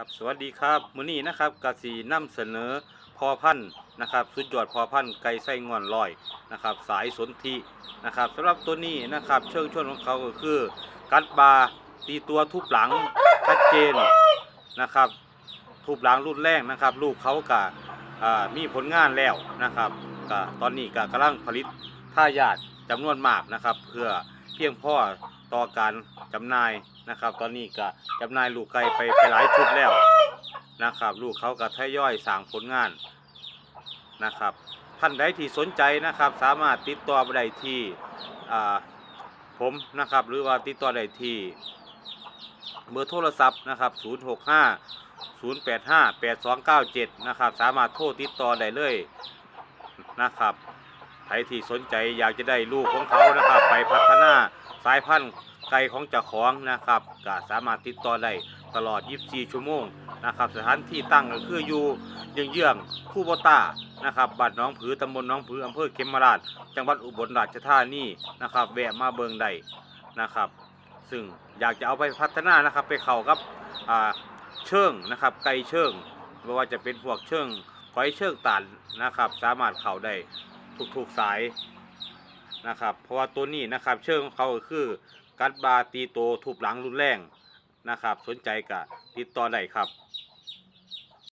ครับสวัสดีครับมื้อนี้นะครับกสีนำเสนอพอพันธุ์นะครับสุดยอดพอพันธุ์ไก่ไส้งอนลอยนะครับสายสนธินะครับสำหรับตัวนี้นะครับเชิงชวนของเขาก็คือ กัดบาตีตัวทุบหลังชัดเจนนะครับทุบหลังรุนแรงนะครับ ลูกเขากะมีผลงานแล้วนะครับกะตอนนี้กะกำลังผลิตท่ายาดจำนวนมากนะครับ เพื่อ เพียงพอต่อการจำหน่ายนะครับ ตอนนี้กะจำหน่ายลูกไก่ไปไปหลายชุดแล้วนะครับ ลูกเขากะทยอยสร้างผลงานนะครับ ท่านใดที่สนใจนะครับ สามารถติดต่อไปได้ที่ผมนะครับ หรือว่าติดต่อได้ที่เบอร์โทรศัพท์นะครับ 065 085 8297 นะครับ สามารถโทรติดต่อได้เลยนะครับ ใครที่สนใจอยากจะได้ลูกของเขานะครับ ไปพัฒนาสายพันธุ์ไก่ของเจ้าของนะครับก็สามารถติดต่อได้ตลอด 24 ชั่วโมงนะครับสถานที่ตั้งก็คืออยู่เยื้องๆคู่บตานะครับบ้านน้องผือตำบลน้องผืออำเภอเขมราช จังหวัดอุบลราชธานีนะครับแวะมาเบิงได้นะครับ ซึ่งอยากจะเอาไปพัฒนานะครับ ไปเข้ากับเชิงนะครับ ไก่เชิงไม่ว่าจะเป็นพวกเชิงหอยเชิงตันนะครับ สามารถเข้าได้ ถูกๆสายนะครับ เพราะว่าตัวนี้นะครับเชิงของเขาก็คือกัดบาตีโตถูกหลังรุนแรงนะครับ สนใจกะติดต่อได้ครับ